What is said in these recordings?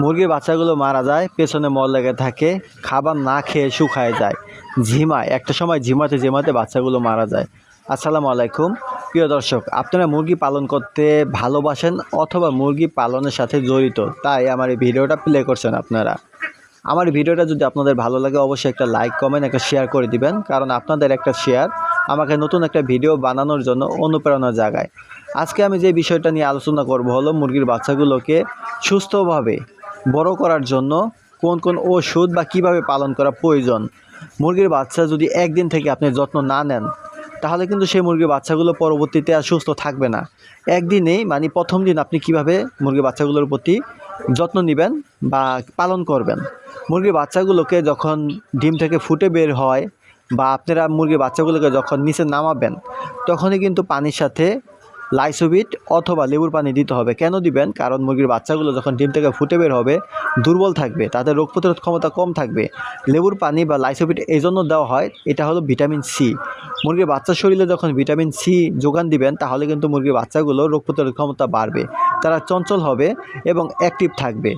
মুরগির বাচ্চাগুলো মারা যায়, পেছনে মল লেগে থাকে, খাবার না খেয়ে শুকায় যায়। ঝিমায়, একটা সময় ঝিমাতে ঝিমাতে বাচ্চাগুলো মারা যায়। আসসালামু আলাইকুম। প্রিয় দর্শক, আপনারা মুরগি পালন করতে ভালোবাসেন অথবা মুরগি পালনের সাথে জড়িত? তাই আমার এই ভিডিওটা প্লে করছেন আপনারা। আমার ভিডিওটা যদি আপনাদের ভালো লাগে, অবশ্যই একটা লাইক কমেন্ট একটা শেয়ার করে দিবেন। কারণ আপনাদের একটা শেয়ার আমাকে নতুন একটা ভিডিও বানানোর জন্য অনুপ্রেরণা জাগায়। আজকে আমি যে বিষয়টা নিয়ে আলোচনা করব হলো মুরগির বাচ্চাগুলোকে সুস্থভাবে বড় করার জন্য কোন কোন ওষুধ বা কীভাবে পালন করা প্রয়োজন? মুরগির বাচ্চা যদি একদিন থেকে আপনি যত্ন না নেন, তাহলে কিন্তু সেই মুরগির বাচ্চাগুলো পরবর্তীতে আর সুস্থ থাকবে না। একদিনেই মানে প্রথম দিন আপনি কীভাবে মুরগির বাচ্চাগুলোর প্রতি যত্ন নেবেন বা পালন করবেন? মুরগির বাচ্চাগুলোকে যখন ডিম থেকে ফুটে বের হয় বা আপনারা মুরগির বাচ্চাগুলোকে যখন নিচে নামাবেন, তখনই কিন্তু পানির সাথে লাইসোবিট অথবা লেবুর পানি দিতে হবে। কেন দিবেন? কারণ মুরগির বাচ্চাগুলো যখন ডিম থেকে ফুটে বের হবে, দুর্বল থাকবে, তাদের রোগ প্রতিরোধ ক্ষমতা কম থাকবে। লেবুর পানি বা লাইসোবিট এই জন্য দেওয়া হয়, এটা হলো ভিটামিন সি। মুরগির বাচ্চার শরীরে যখন ভিটামিন সি যোগান দিবেন, তাহলে কিন্তু মুরগির বাচ্চাগুলো রোগ প্রতিরোধ ক্ষমতা বাড়বে। তারা চঞ্চল হবে এবং অ্যাক্টিভ থাকবে।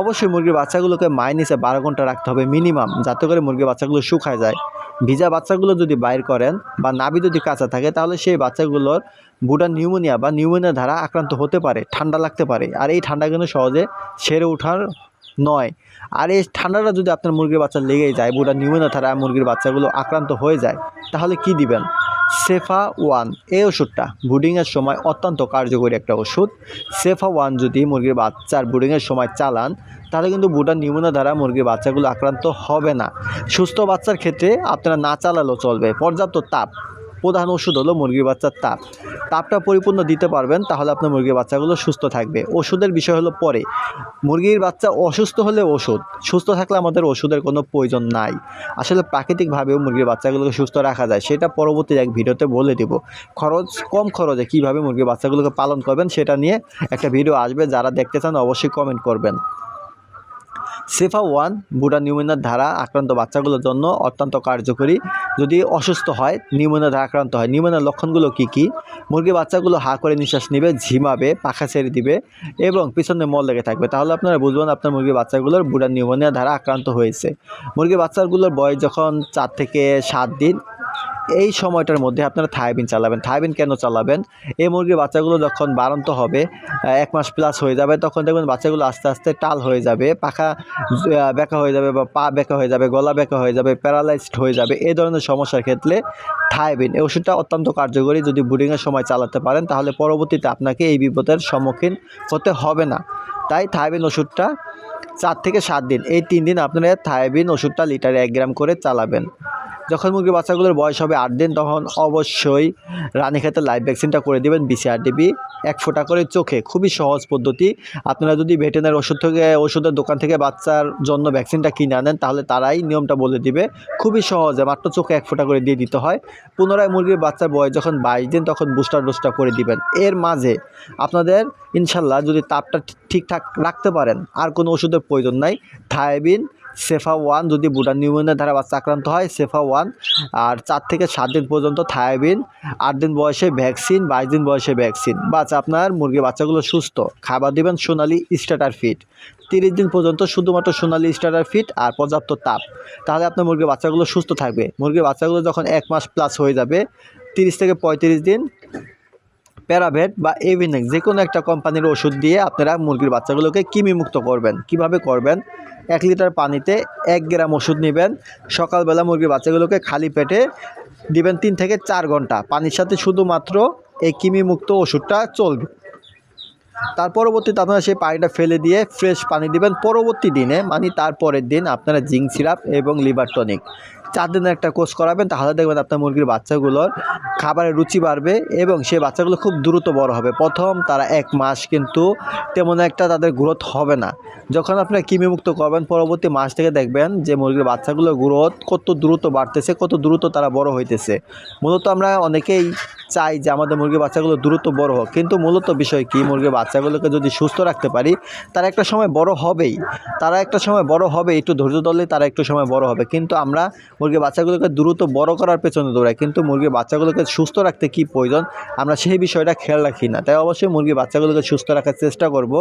অবশ্যই মুরগির বাচ্চাগুলোকে মাইনিসে বারো ঘণ্টা রাখতে হবে মিনিমাম, যাতে করে মুরগির বাচ্চাগুলো শুকায় যায়। ভিজা বাচ্চাগুলো যদি বাইর করেন বা নাভি যদি কাঁচা থাকে, তাহলে সেই বাচ্চাগুলোর বুটা নিউমোনিয়া বা নিউমোনিয়া ধারা আক্রান্ত হতে পারে, ঠান্ডা লাগতে পারে। আর এই ঠান্ডা কিন্তু সহজে সেরে ওঠার নয়। আর এই ঠান্ডাটা যদি আপনার মুরগির বাচ্চা লেগেই যায় বুটা নিউমোনিয়া ধারা মুরগির বাচ্চাগুলো আক্রান্ত হয়ে যায়, তাহলে কি দিবেন? সেফা ওয়ান, এই ওষুধটা বুডিংয়ের সময় অত্যন্ত কার্যকরী একটা ওষুধ। সেফা ওয়ান যদি মুরগির বাচ্চার বুডিংয়ের সময় চালান, তাহলে কিন্তু বুটার নিউমোনিয়া দ্বারা মুরগির বাচ্চাগুলো আক্রান্ত হবে না। সুস্থ বাচ্চার ক্ষেত্রে আপনারা না চালালেও চলবে। পর্যাপ্ত তাপ। প্রধান ওষুধ হলো মুরগির বাচ্চার তাপ। তাপটা পরিপূর্ণ দিতে পারবেন, তাহলে আপনার মুরগির বাচ্চাগুলো সুস্থ থাকবে। ওষুধের বিষয় হলো পরে। মুরগির বাচ্চা অসুস্থ হলে ওষুধ। সুস্থ থাকলে আমাদের ওষুধের কোনো প্রয়োজন নাই। আসলে প্রাকৃতিকভাবেও মুরগির বাচ্চাগুলোকে সুস্থ রাখা যায়, সেটা পরবর্তী এক ভিডিওতে বলে দেব। খরচ, কম খরচে কীভাবে মুরগির বাচ্চাগুলোকে পালন করবেন, সেটা নিয়ে একটা ভিডিও আসবে। যারা দেখতে চান অবশ্যই কমেন্ট করবেন। সেফা ওয়ান বুড়া নিউমোনিয়ার ধারা আক্রান্ত বাচ্চাগুলোর জন্য অত্যন্ত কার্যকরী। যদি অসুস্থ হয় নিউমোনিয়া ধারা আক্রান্ত হয়। নিউমোনিয়ার লক্ষণগুলো কি কি? মুরগি বাচ্চাগুলো হা করে নিঃশ্বাস নেবে, ঝিমাবে, পাখা ছেড়ে দিবে এবং পিছনে মল লেগে থাকবে। তাহলে আপনারা বুঝবেন আপনার মুরগি বাচ্চাগুলোর বুড়া নিউমোনিয়া ধারা আক্রান্ত হয়েছে। মুরগি বাচ্চাগুলোর বয়স যখন চার থেকে সাত দিন এই সময়টার মধ্যে আপনারা থাইবিন চালাবেন। থাইবিন কেন চালাবেন? এই মুরগির বাচ্চাগুলো যখন বাড়ন্ত হবে এক মাস প্লাস হয়ে যাবে, তখন দেখবেন বাচ্চাগুলো আস্তে আস্তে টাল হয়ে যাবে, পাখা বেঁকা হয়ে যাবে বা পা বেঁকা হয়ে যাবে, গলা বেঁকা হয়ে যাবে প্যারালাইজড হয়ে যাবে, এই ধরনের সমস্যার ক্ষেত্রে থাইবিন। এই ওষুধটা অত্যন্ত কার্যকরী, যদি বুডিংয়ের সময় চালাতে পারেন, তাহলে পরবর্তীতে আপনাকে এই বিপদের সম্মুখীন হতে হবে না। তাই থাইবিন ওষুধটা চার থেকে সাত দিন, এই তিন দিন আপনারা থাইবিন ওষুধটা লিটারে এক গ্রাম করে চালাবেন। যখন মুরগির বাচ্চাগুলোর বয়স হবে আট দিন, তখন অবশ্যই রানীক্ষেতে লাইভ ভ্যাকসিনটা করে দেবেন বিসিআরডিবি এক ফোঁটা করে চোখে। খুবই সহজ পদ্ধতি। আপনারা যদি ভেটেনারি ওষুধ থেকে, ওষুধের দোকান থেকে বাচ্চার জন্য ভ্যাকসিনটা কিনে আনেন, তাহলে তারাই নিয়মটা বলে দিবে। খুবই সহজে মাত্র চোখে এক ফোঁটা করে দিয়ে দিতে হয়। পুনরায় মুরগির বাচ্চার বয়স যখন বাইশ দিন, তখন বুস্টার ডোজটা করে দিবেন। এর মাঝে আপনাদের ইনশাল্লাহ যদি তাপটা ঠিকঠাক রাখতে পারেন, আর কোনো ওষুধের প্রয়োজন নাই থায়াবিন সেফা ওয়ান যদি বুডার নিউমোনিয়া দ্বারা বাচ্চা আক্রান্ত হয় সেফা ওয়ান। আর চার থেকে সাত দিন পর্যন্ত থায়াবিন, আট দিন বয়সে ভ্যাকসিন, বাইশ দিন বয়সে ভ্যাকসিন। বাস, আপনার মুরগির বাচ্চাগুলো সুস্থ। খাবার দিবেন সোনালি স্টার্টার ফিট তিরিশ দিন পর্যন্ত শুধুমাত্র সোনালি স্টার্টার ফিট আর পর্যাপ্ত তাপ। তাহলে আপনার মুরগির বাচ্চাগুলো সুস্থ থাকবে। মুরগির বাচ্চাগুলো যখন এক মাস প্লাস হয়ে যাবে, তিরিশ থেকে পঁয়ত্রিশ দিন প্যারাভেট বা এভিনেক যে কোনো একটা কোম্পানির ওষুধ দিয়ে আপনারা মুরগির বাচ্চাগুলোকে কিমি মুক্ত করবেন। কীভাবে করবেন? এক লিটার পানিতে এক গ্রাম ওষুধ নেবেন। সকালবেলা মুরগির বাচ্চাগুলোকে খালি পেটে দিবেন তিন থেকে চার ঘণ্টা। পানির সাথে শুধুমাত্র এই কিমি মুক্ত ওষুধটা চলবে। তার পরবর্তীতে আপনারা সেই পানিটা ফেলে দিয়ে ফ্রেশ পানি দিবেন। পরবর্তী দিনে মানে তার পরের দিন আপনারা জিঙ্ক সিরাপ এবং লিভার টনিক। চার দিনের একটা কোর্স করাবেন, তাহলে দেখবেন আপনার মুরগির বাচ্চাগুলোর খাবারের রুচি বাড়বে এবং সেই বাচ্চাগুলো খুব দ্রুত বড় হবে। প্রথম তারা এক মাস কিন্তু তেমন একটা তাদের গ্রোথ হবে না। যখন আপনারা কৃমিমুক্ত করবেন, পরবর্তী মাস থেকে দেখবেন যে মুরগির বাচ্চাগুলোর গ্রোথ কত দ্রুত বাড়তেছে, কত দ্রুত তারা বড় হইতেছে। মূলত আমরা অনেকেই চাই যে আমাদের মুরগির বাচ্চাগুলো দ্রুত বড় হোক। কিন্তু মূলত বিষয় কি? মুরগির বাচ্চাগুলোকে যদি সুস্থ রাখতে পারি, তারা একটা সময় বড় হবেই। তারা একটা সময় বড় হবে, একটু ধৈর্য ধরলে তারা একটু সময় বড় হবে। কিন্তু আমরা মুরগির বাচ্চাগুলোকে দ্রুত বড় করার পেছনে দৌড়াই। কিন্তু মুরগির বাচ্চাগুলোকে সুস্থ রাখতে কি প্রয়োজন? আমরা সেই বিষয়টা খেয়াল রাখি না। তাই অবশ্যই মুরগির বাচ্চাগুলোকে সুস্থ রাখার চেষ্টা করব।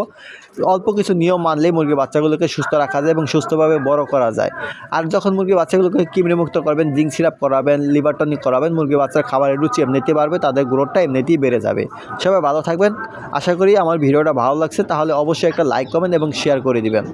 অল্প কিছু নিয়ম মানলেই মুরগির বাচ্চাগুলোকে সুস্থ রাখা যায় এবং সুস্থভাবে বড় করা যায়। আর যখন মুরগির বাচ্চাগুলোকে কিমড়িমুক্ত করবেন, জিঙ্ক সিরাপ করাবেন, লিভার টনিক করাবেন, মুরগির বাচ্চার খাবারের রুচি এমনিতেই বাড়বে। তাদের গ্রোথটা এমনিতেই বেড়ে যাবে। সবাই ভালো থাকবেন। আশা করি আমার ভিডিওটা ভালো লাগছে, তাহলে অবশ্যই একটা লাইক কমেন্ট এবং শেয়ার করে দিবেন।